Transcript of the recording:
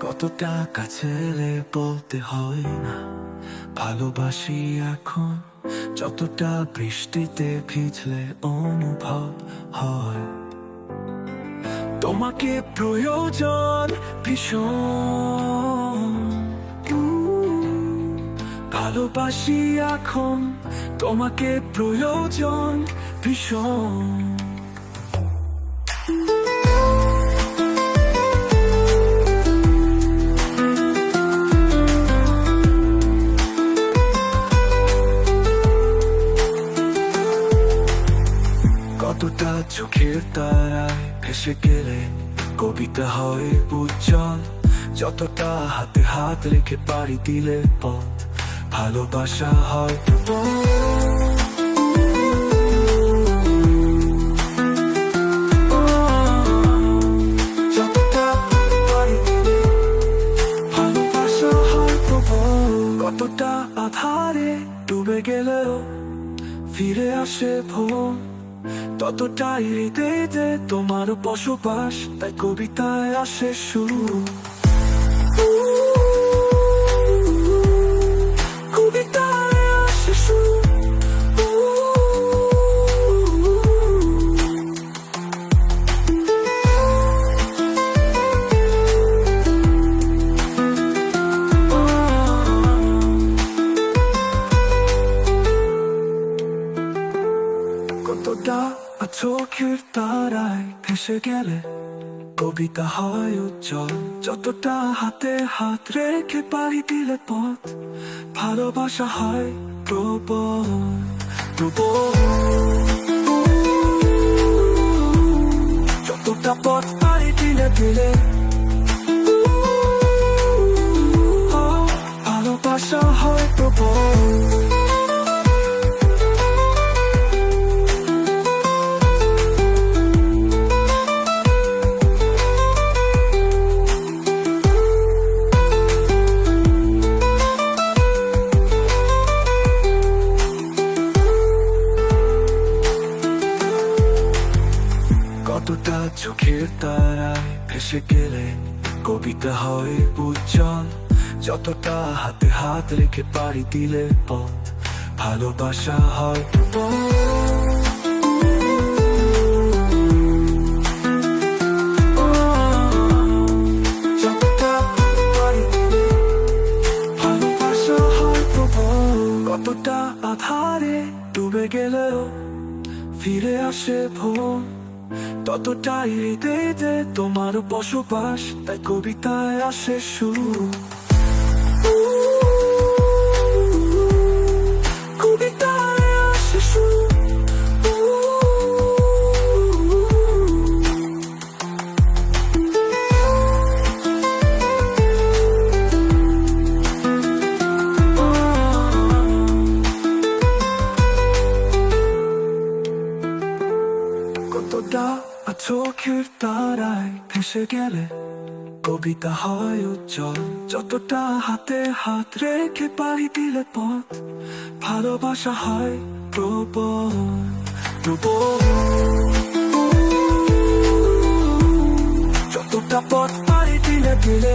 কতটা কাছে বলতে হয় না। ভালোবাসি এখন যতটা বৃষ্টিতে ভিজলে অনুভব হয়। তোমাকে প্রয়োজন ভীষণ। ভালোবাসি এখন তোমাকে প্রয়োজন ভীষণ। কতটা চোখের তারায় ভেসে গেলে কবিতা হয় উজ্জ্বল। যতটা হাতে হাত রেখে পাড়ি দিলে পথ, ভালোবাসা হয় কতটা আধারে ডুবে গেলেও ফিরে আসে ভোর। ততটাই হৃদয়ে তোমার বসবাস তাই কবিতায় আসে শুরু চোখের তারায় ভেসে গেলে কবিতা হয় উজ্জ্বল। যতটা হাতে হাত রেখে পাড়ি দিলে পথ, ভালোবাসা হয় প্রবল। প্রবল যতটা পথ পাড়ি দিলে দিলে চোখের তারায় ভেসে গেলে কবিতা হয় উজ্জ্বল যতটা হাতে হাত রেখে পাড়ি দিলে পথ, ভালোবাসা হয়। কতটা আধারে ডুবে গেলেও ফিরে আসে ভোর ততটাই হৃদয়ে তোমার বসবাস তাই কবিতায় আসে শুরু চোখের তারায় ভেসে গেলে কবিতা হয় উজ্জ্বল। যতটা হাতে হাত রেখে পাড়ি দিলে পথ, ভালোবাসা হয় প্রবল প্রবল। যতটা পথ পাড়ি দিলে দিলে